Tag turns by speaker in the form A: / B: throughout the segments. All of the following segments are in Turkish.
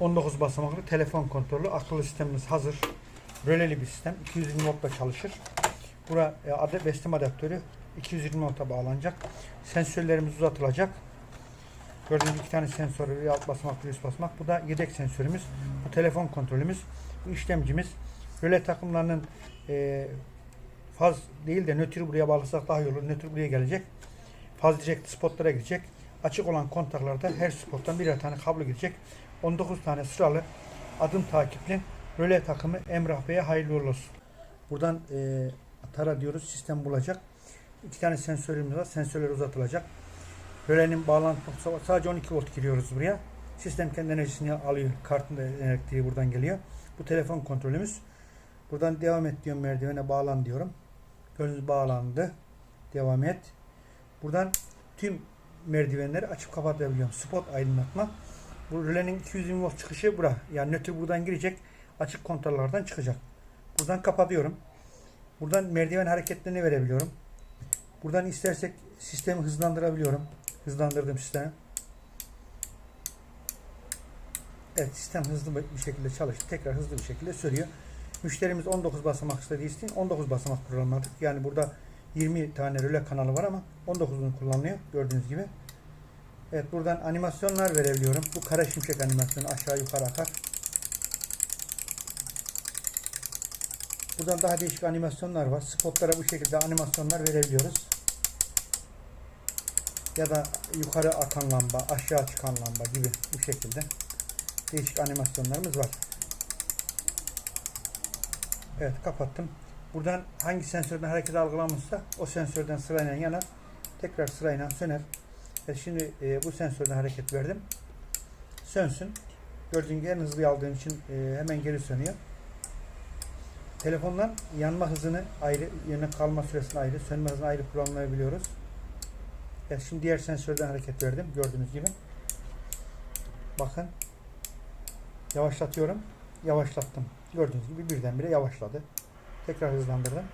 A: 19 basamaklı telefon kontrolü akıllı sistemimiz hazır. Röleli bir sistem. 220 voltla çalışır. Bura e, adet besleme adaptörü 220 volta bağlanacak. Sensörlerimiz uzatılacak. Gördüğünüz iki tane sensörü bir alt basamak bir üst basamak. Bu da yedek sensörümüz. Bu telefon kontrolümüz. Bu işlemcimiz. Röle takımlarının e, faz değil de nötr buraya bağlasak daha iyi olur. Nötr buraya gelecek. Faz direkt spotlara gidecek. Açık olan kontaklarda her spottan birer tane kablo gidecek. 19 tane sıralı adım takipli röle takımı Emrah Bey'e hayırlı olsun. Buradan e, tara diyoruz. Sistem bulacak. İki tane sensörümüz var. Sensörler uzatılacak. Rölenin bağlantı noktası var. Sadece 12 volt giriyoruz buraya. Sistem kendi enerjisini alıyor. Kartın da elektriği buradan geliyor. Bu telefon kontrolümüz. Buradan devam et diyorum merdivene bağlan diyorum. Gördüğünüz bağlandı. Devam et. Buradan tüm merdivenleri açıp kapatabiliyorum. Spot aydınlatma. Bu rölenin 220 volt çıkışı bura. Yani nötr buradan girecek. Açık kontrollerden çıkacak. Buradan kapatıyorum. Buradan merdiven hareketlerini verebiliyorum. Buradan istersek sistemi hızlandırabiliyorum. Hızlandırdım sistemi. Evet sistem hızlı bir şekilde çalıştı. Tekrar hızlı bir şekilde sürüyor. Müşterimiz 19 basamak istediği için 19 basamak programladık. Yani burada 20 tane röle kanalı var ama 19'unu kullanılıyor gördüğünüz gibi. Evet buradan animasyonlar verebiliyorum. Bu kara şimşek animasyonu aşağı yukarı akar. Buradan daha değişik animasyonlar var. Spotlara bu şekilde animasyonlar verebiliyoruz. Ya da yukarı akan lamba, aşağı çıkan lamba gibi bu şekilde değişik animasyonlarımız var. Evet kapattım. Buradan hangi sensörden hareket algılanmışsa o sensörden sırayla yanar. Tekrar sırayla söner. Evet, şimdi e, bu sensörden hareket verdim. Sönsün. Gördüğün gibi en hızlı aldığım için e, hemen geri sönüyor. Telefondan yanma hızını ayrı, yanık kalma süresini ayrı, sönme hızını ayrı kullanmayabiliyoruz. Evet, şimdi diğer sensörden hareket verdim. Gördüğünüz gibi. Bakın. Yavaşlatıyorum. Yavaşlattım. Gördüğünüz gibi birdenbire yavaşladı. Tekrar hızlandırdım.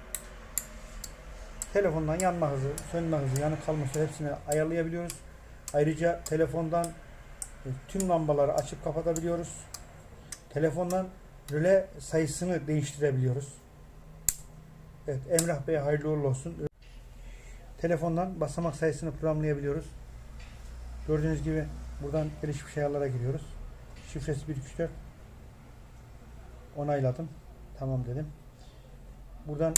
A: Telefondan yanma hızı, sönme hızı, yanık kalma süresi hepsini ayarlayabiliyoruz. Ayrıca telefondan e, tüm lambaları açıp kapatabiliyoruz. Telefondan röle sayısını değiştirebiliyoruz. Evet Emrah Bey hayırlı uğurlu olsun. Telefondan basamak sayısını programlayabiliyoruz. Gördüğünüz gibi buradan gelişmiş ayarlara giriyoruz. Şifresi 134. Onayladım. Tamam dedim. Buradan